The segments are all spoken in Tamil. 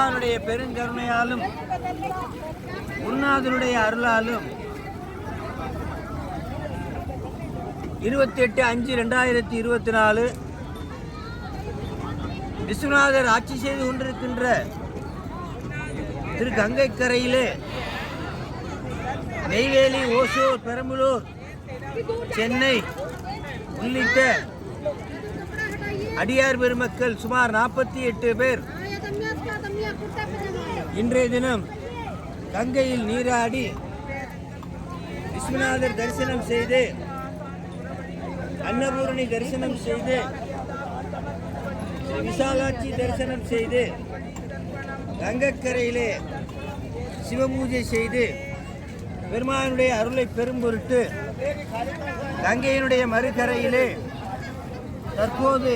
பெருமானுடைய பெருங்கருணையாலும் உன்னாதனுடைய அருளாலும் இருபத்தி எட்டு அஞ்சு ரெண்டாயிரத்தி இருபத்தி நாலு விஸ்வநாதர் ஆட்சி செய்து கொண்டிருக்கின்ற திரு கங்கைக்கரையிலே நெய்வேலி ஓசூர் பெரம்பலூர் சென்னை உள்ளிட்ட அடியார் பெருமக்கள் சுமார் நாற்பத்தி எட்டு பேர் இன்றைய தினம் கங்கையில் நீராடி விஸ்வநாதர் தரிசனம் செய்து அன்னபூரணி தரிசனம் செய்து விசாலாட்சி தரிசனம் செய்து கங்கக்கரையிலே சிவபூஜை செய்து பெருமானுடைய அருளை பெரும் பொருட்டு கங்கையினுடைய மறுகரையிலே தற்போது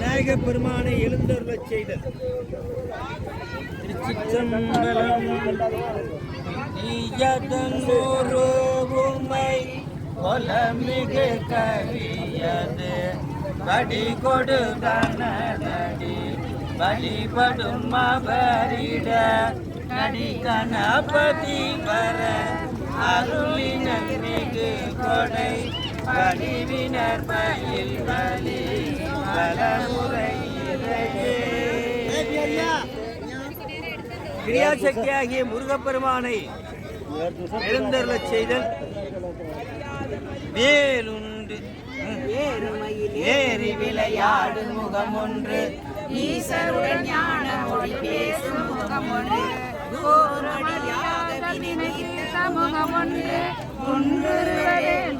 விநாயக பெருமானை எழுந்தருள செய்தல். திருச்சிற்றம்பலம் ஈயதன்னூறு கொலமிகு கவியது படி கொடு கனடி வழிபடும் அவரிட கடி கணபதி வர அருளினர் மிகு கொடை பணிவினர் பயில் வலி கிரியாசக்தியாகிய முருகப்பெருமானை எழுந்தருளச் செய்தல். வேலுண்டு. ஏறி விளையாடு முகம் ஒன்று ஈசருடன் ஞான மொழி பேசும் முகம் ஒன்று முகம் ஒன்று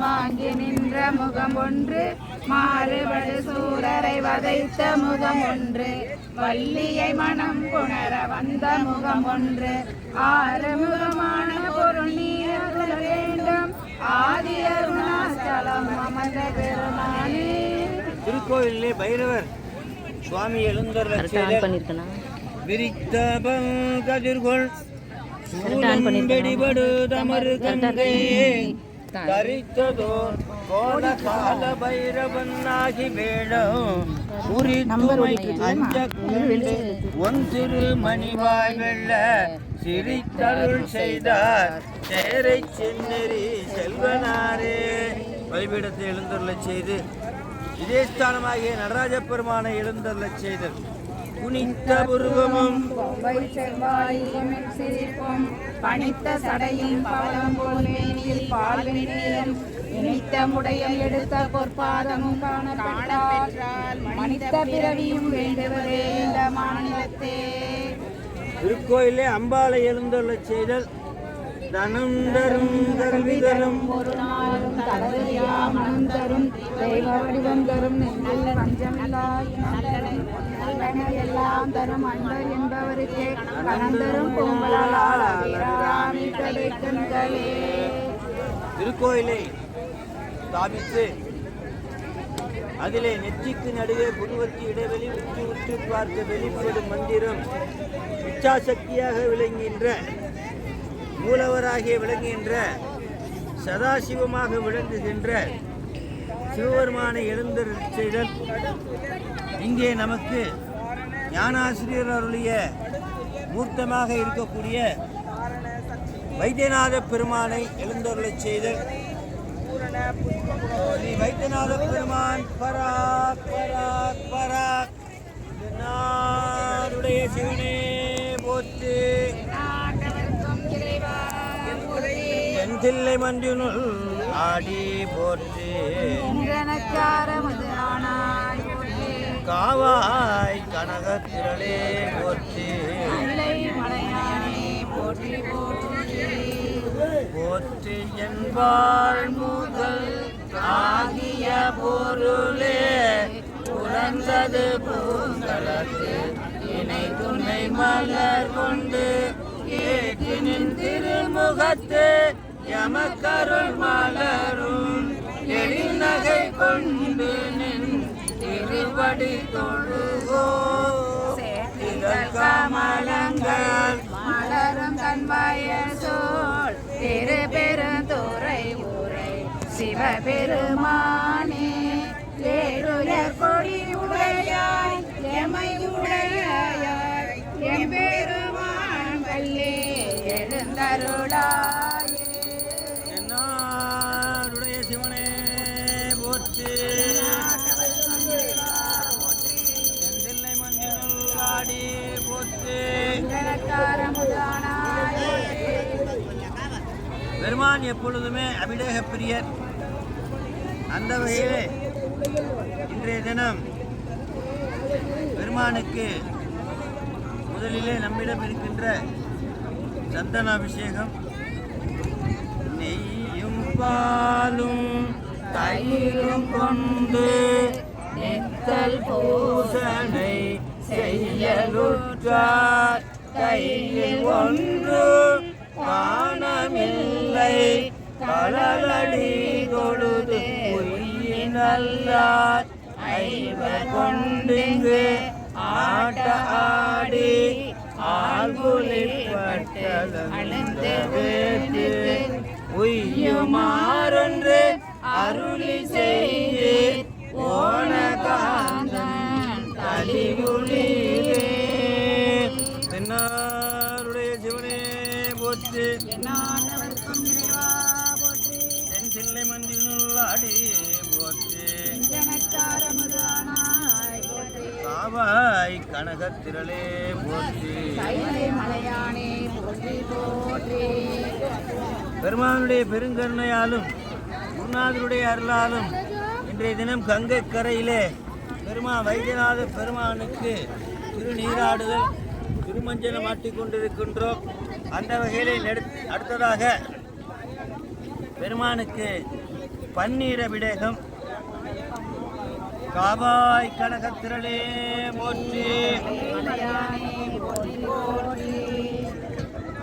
வாங்கி நின்ற முகம் ஒன்று மாறுபடு சூரரை வதைத்த முகம் ஒன்று வள்ளியை மனம் புணர வந்த முகம் ஒன்று ஆறு முகமான பொருள் நீர் வேண்டும் ஆதி அருணாச்சலம் அமர்ந்த பெருமானே. திருக்கோயிலே பைரவர் சுவாமி எழுந்தருளச் செய்தல் விரித்த கதிர்கொள் வெடிபடு தமறு கங்கையே தரித்ததோ கோல கால பைரவனாகி வேடம் உரித்துமை அஞ்ச கொண்டு ஒன் திரு மணிவாய் வெள்ள சிரித்தருள் செய்தார் சேரை சென்னறி செல்வனாரே வழிபீடத்தை எழுந்தருளச் செய்து இதே ஸ்தானமாகிய நடராஜ பெருமானை எழுந்தருளச் செய்தல் குனித்த புருவமும் பொம்பை செவ்வாயும் சிரிப்பும். பணித்த சடையும் பவளம் போல் மேனியில் பால் வெண்ணியம் இனித்த முடையம் எடுத்த பொற்பாதமும் காணப்பெற்றால் மனித பிறவியும் வேண்டுவதே இந்த மாநிலத்தே. திருக்கோயிலே அம்பாளை எழுந்தருளச் செய்தல். தனம் தரும் கல்வி தரும் ஒரு நாளும் தரும் தெய்வ வடிவம் தரும் நெஞ்சில் பஞ்சமில்லா நல்லனை நல்லன எல்லாம் தரும் அன்பர் என்பவருக்கே கலந்தரும் பொங்கலால் ஆளாமி கிடைக்கின்றே திருக்கோயிலை ஸ்தாபித்து அதிலே நெற்றிக்கு நடுவே புருவத்து இடைவெளி உற்று உற்று பார்க்க வெளிப்படும் மந்திரம் இச்சாசக்தியாக விளங்குகின்ற மூலவராகிய விளங்குகின்ற சதாசிவமாக விளங்குகின்ற சிவபெருமானை எழுந்தருள் இங்கே நமக்கு ஞானாசிரியர் அருளிய மூர்த்தமாக இருக்கக்கூடிய வைத்தியநாத பெருமானை எழுந்தருளை செய்த ஸ்ரீ வைத்தியநாத பெருமான் பராக் பராக் பராக். நாருடைய சிவனே போத்து என் தில்லை ஆடி போற்று. காவாய் கனக திரளே போற்றி. போற்றி என்பாள் முதல் ஆகிய பொருளே. புறந்தது பூங்கலத்து இணை துணை மலர் கொண்டு ஏற்றினின் திருமுகத்து. எமக்கருள் மலரும் எழில் நகை கொண்டு பாடி தொழுவோம் சேத்திகள் கமலங்கள் மலரும் தன்மய சோல் திரு பெருந்துரை உரை சிவபெருமானே. ஏழுய கொடி உடையாய் எமையுடையாய் எம்பெருமான் வல்லே எழுந்தருளாய். நான் எப்பொழுதுமே அபிடேக பிரியர். அந்த வகையிலே இன்றைய தினம் பெருமானுக்கு முதலிலே நம்மிடம் இருக்கின்ற சந்தனாபிஷேகம். நெய்யும் பாலும் தயிரும் கொண்டு நித்தல் பூசனை செய்யலுற்றார். கையில் ஒன்று காணமில்லை கடலடி தொழுது பொய்யினல்லார் ஐவர் கொண்டிங்கு ஆட்ட ஆடி ஆள்குளிப்பட்டளந்த வேட்டு உய்யுமாறொன்று அருளி செய்து ஓன காந்தன் தலிகுளிரே தென்னாருடைய சிவனே போற்று. நாட்டவர்க்கும் போற்றி. கைலை மலையானே போற்றி. பெருமானுடைய பெருங்கருணையாலும் குருநாதருடைய அருளாலும் இன்றைய தினம் கங்கை கரையிலே பெருமா வைத்தியநாத பெருமானுக்கு திருநீராடுதல் திருமஞ்சனம் மாட்டிக் கொண்டிருக்கின்றோம். அந்த வகையிலே அடுத்ததாக பெருமானுக்கு பன்னீர் அபிடேகம் காவாய் கனகத்திரளே போற்றி போற்றி.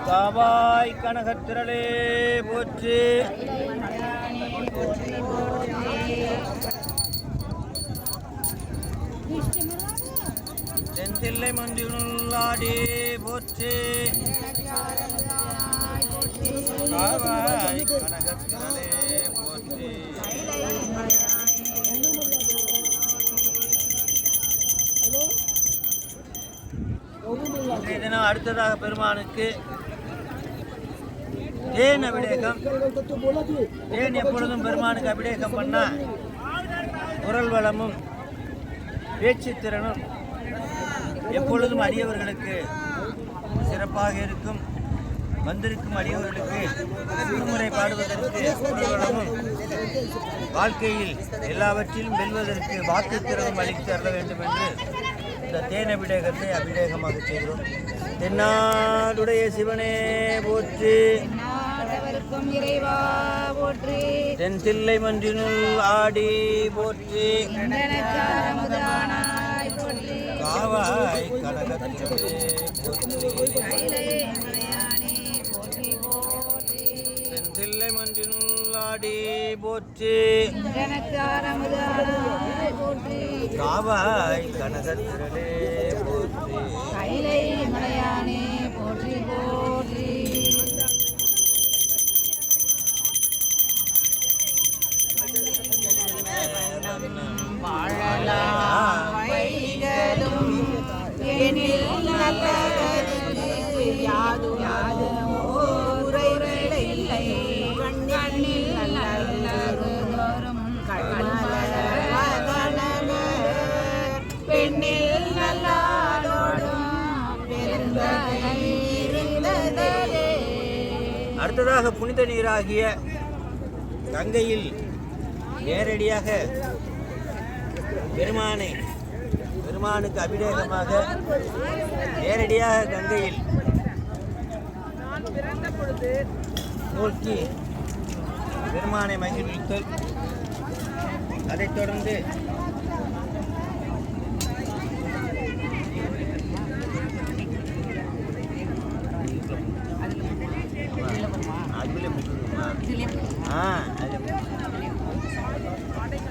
காவாய் கனகத்திரளே போற்றி போற்றி. போற்றி தென்தில்லை மந்தியுள்ளாடி போற்றி. காவாய் கனகத்திரளே இன்றைய தினம் அடுத்ததாக பெருமானுக்கு தேன் அபிடேகம் தேன் எப்பொழுதும் பெருமானுக்கு அபிடேகம் பண்ணால் குரல் வளமும் பேச்சு திறனும் எப்பொழுதும் அடியவர்களுக்கு சிறப்பாக இருக்கும். வந்திருக்கும் அடியவர்களுக்கு திருமுறை பாடுவதற்கு குரல் வளமும் வாழ்க்கையில் எல்லாவற்றிலும் வெல்வதற்கு வாக்கு திறனும் அளித்து தர வேண்டும் என்று இந்த தேன் அபிடேகத்தை அபிடேகமாக செய்கிறோம். தென்னாடுடைய சிவனே போற்றி. தென் தில்லை மன்றினுள் ஆடி போற்றி. காவாய் கடகத்திலே போற்றி. ஜனத்தாரமுதானாய் போற்றி. காவாய் கனகத்திரளே. புனித நீராகிய கங்கையில் நேரடியாக பெருமானை பெருமானுக்கு அபிடேகமாக நேரடியாக கங்கையில் நோக்கி பெருமானை மகிழ்வித்தல் அதைத் தொடர்ந்து அதுல போட்டுருமா ஆ அதுல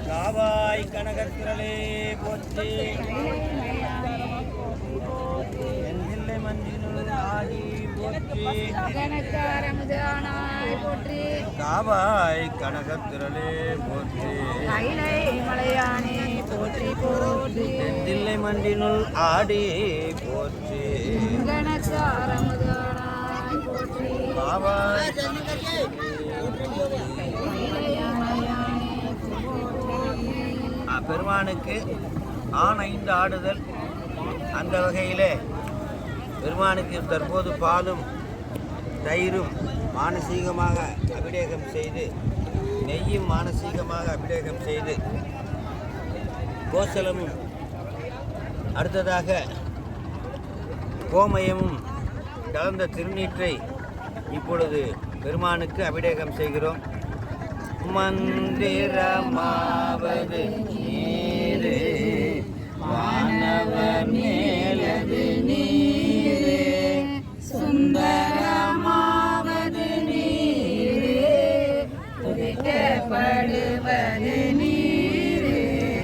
காவாய் கனகத்திரளே போற்றி. எந்தில்லை மஞ்சினுள் ஆடி போற்றி போற்றி. காவாய் கனகத்திரளே போற்றி. மலையானே போற்றி போற்றி மண்டினுள் ஆடி போற்றி. காவாய் போற்றி பாவாய் பெருமானுக்கு ஆண் ஐந்து ஆடுதல் அந்த வகையிலே பெருமானுக்கு தற்போது பாலும் தயிரும் மானசீகமாக அபிடேகம் செய்து நெய்யும் மானசீகமாக அபிடேகம் செய்து கோசலமும் அடுத்ததாக கோமயமும் கலந்த திருநீற்றை இப்பொழுது பெருமானுக்கு அபிடேகம் செய்கிறோம். மந்திரமாவது நீரு. வானவர் மேலது நீரு. சுந்தரமாவது நீரு. துதிக்கப்படுவது நீரு.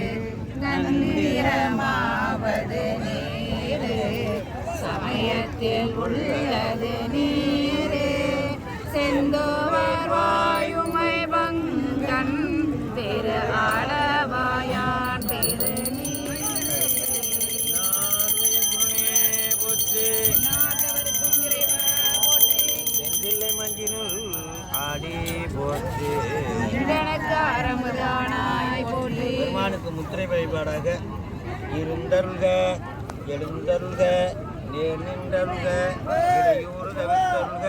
மந்திரமாவது நீரு. சமயத்தில் உள்ளது நீர். பெருமானுக்கு முத்திரை வழிபாடாக இருந்தருள்க எழுந்தருள்க நேர் நின்றருள்க இடையூறு தவிர்த்தருள்க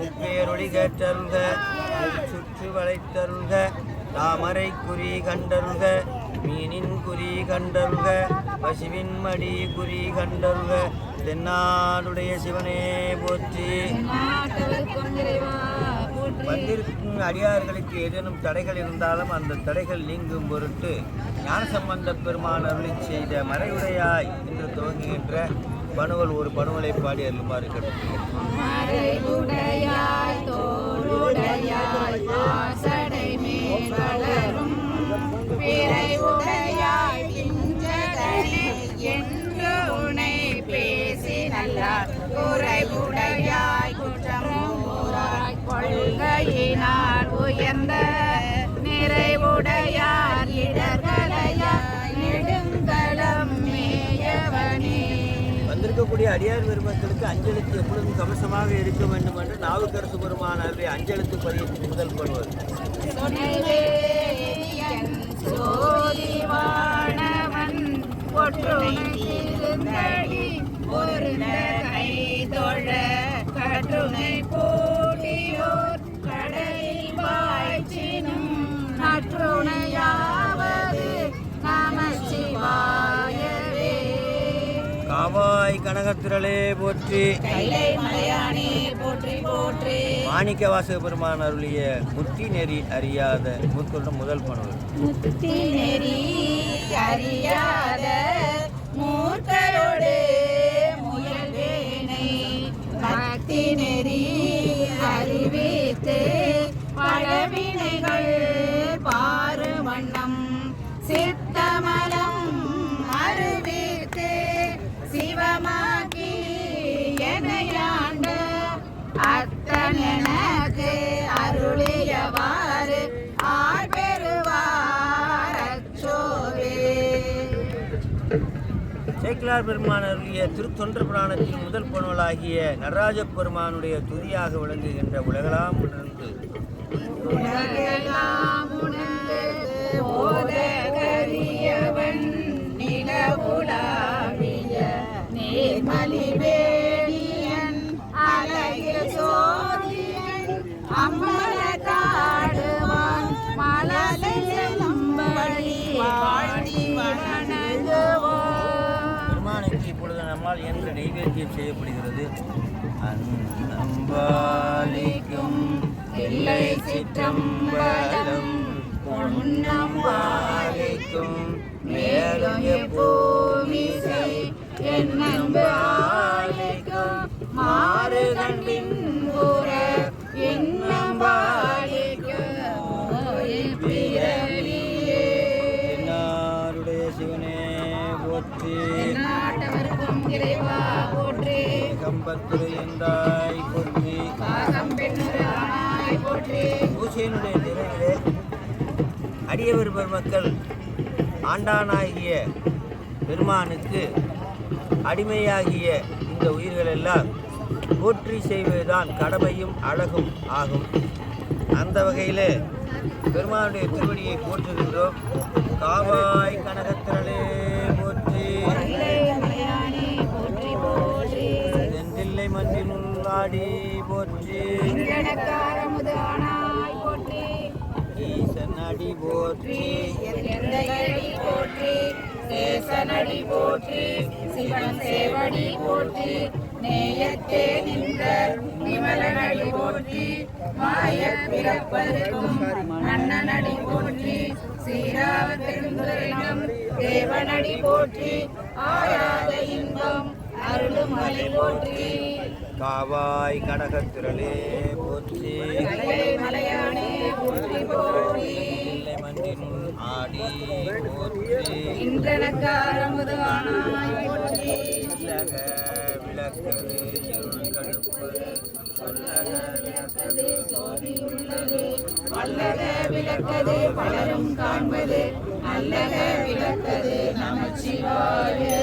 முப்பேரொளி கேட்டருள்க சுற்று வளைத்தருள்க தாமரை குறி கண்டருள்க மீனின் குறி கண்டருள்க பசுவின் மடி குறி கண்டருள்க தென்னாடுடைய சிவனே போற்றி. வந்திருக்கும் அடியார்களுக்கு ஏதேனும் தடைகள் இருந்தாலும் அந்த தடைகள் நீங்கும் பொருட்டு ஞானசம்பந்த பெருமான் அருளி செய்த மறைவுடையாய் என்று துவங்குகின்ற பணுவல் ஒரு பணுவலை பாடி அருளுமாறு கேட்டுக்கொள்கிறேன். அடியார் பெருமக்களுக்கு அஞ்சலுக்கு எப்பொழுதும் கவசமாக இருக்க வேண்டும் என்று நாவுக்கரசு பெருமான் அருளி அஞ்சலுக்கு பதியத்தில் முதல் படுவது ஒரு கை தொழ கட்டுணை கனகத்திரளே போற்றி. மாணிக்க வாசக பெருமான் அருளிய முத்தி நெறி அறியாத முற்கொண்ட முதல் பணுவல் முத்தி நெறி அறியாத மூர்க்கரோடு முயல்வேனை பக்தி நெறி அறிவித்து பழவினைகள் பாரு வண்ணம். சித்தமலம் சேக்கிலார் பெருமானருடைய அருளிய திருத்தொன்ற புராணத்தின் முதல் பணுவலாகிய நடராஜ பெருமானுடைய துதியாக விளங்குகின்ற உலகலாம் உணர்ந்து கூறப்படுகிறது. செய்யப்படுகிறது இல்லை சிற்றம்பலம் பொன்னம்பாலிக்கும் மேலும் எப்போ அடியவர் பெருமக்கள் ஆண்டானாகிய பெருமானுக்கு அடிமையாகிய இந்த உயிர்கள் எல்லாம் போற்றி செய்வதுதான் கடமையும் அழகும் ஆகும். அந்த வகையில் பெருமானுடைய திருவடியை போற்றுகின்றோம். காவாய் கனகத்திரளே போற்றி. போற்றி போற்றி செந்தில்லை மண்ணில் போற்றி. அடி போற்றி எந்தையடி போற்றி சேசனடி போற்றி சிவன் சேவடி போற்றி நேயத்தே நின்ற நிமலனடி போற்றி மாயப் பிறப்பதற்கும் மன்னனடி போற்றி சீராவ பெருந்துரையிடம் தேவனடி போற்றி ஆராத இன்பம் அருளும் போற்றி. காவாய் கனகத்திரளே போற்றி. மலை மலையானே போற்றி போற்றி. ஆடி போற்றி. போற்றி இல்லக விளக்கது இருள் கடுப்பது சொல்லக விளக்கது வல்லக விளக்கது பலரும் காண்பது நல்லக விளக்கது நமச்சிவாயே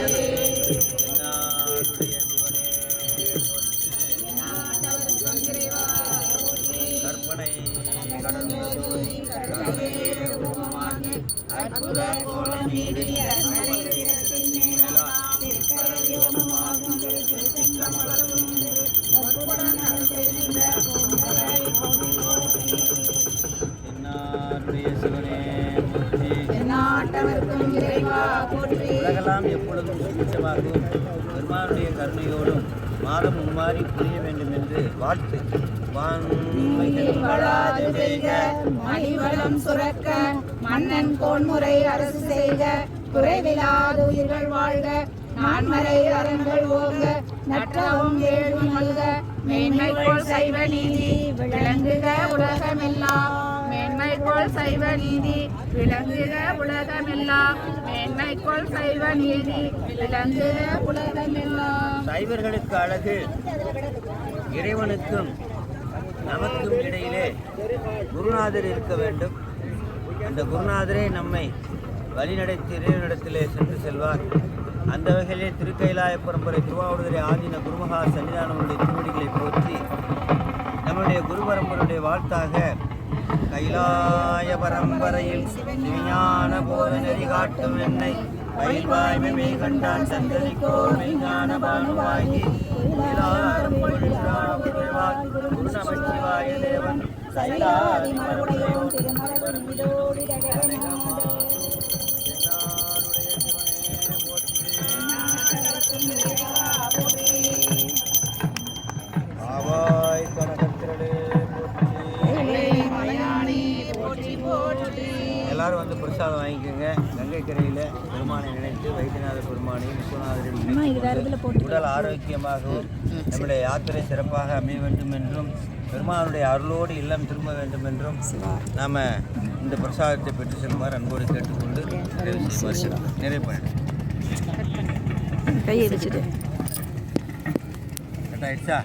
Thank you. வாழ்த்து. வளாது செய்க மணிவளம் சுரக்க மன்னன் கோன்முறை அரசு செய்க குறைவிலாது உயிர்கள் வாழ்க நான்மறை அறங்கள் ஓங்க நற்றவும் வேள்வி மல்க போல் சைவ நீதி விளங்குக உலகமெல்லாம். மேன்மைக்கோள் சைவ நீதி விளங்குக உலகமெல்லாம் மேன்மைக்கோள் சைவ நீதி விளங்குக உலகமெல்லாம் சைவர்களுக்கு அழகு இறைவனுக்கும் நமக்கும் இடையிலே குருநாதர் இருக்க வேண்டும். அந்த குருநாதரே நம்மை வழிநடத்தி இறைவனிடத்திலே சென்று செல்வார். அந்த வகையிலே திருக்கைலாய பரம்பரை திருவாவூதுரை ஆதீன குருமகா சன்னிதானமுடைய திருவடிகளை போற்றி நம்முடைய குரு பரம்பரையுடைய வாழ்த்தாக கைலாய பரம்பரையில் சிவஞான போத நெறி காட்டும் என்னை. பயில்வாய்மை மெய் கண்டான் சந்ததிக்கோ மெய்ஞான பானுவாகி. எல்லாரும் புகழ்கிறார் புகழ்வார் குரு தேவன். சைலாதி மறுபடியும் ஆவாய் உடல் ஆரோக்கியமாகவும் நம்முடைய யாத்திரை சிறப்பாக அமைய வேண்டும் என்றும் பெருமானுடைய அருளோடு இல்லம் திரும்ப வேண்டும் என்றும் நாம் இந்த பிரசாதத்தை பெற்று செல்லுமாறு அன்போடு கேட்டுக்கொண்டு நிறைவு பண்ணிட்டேன் கையடிச்சிட்டு கரெக்டாகிடுச்சா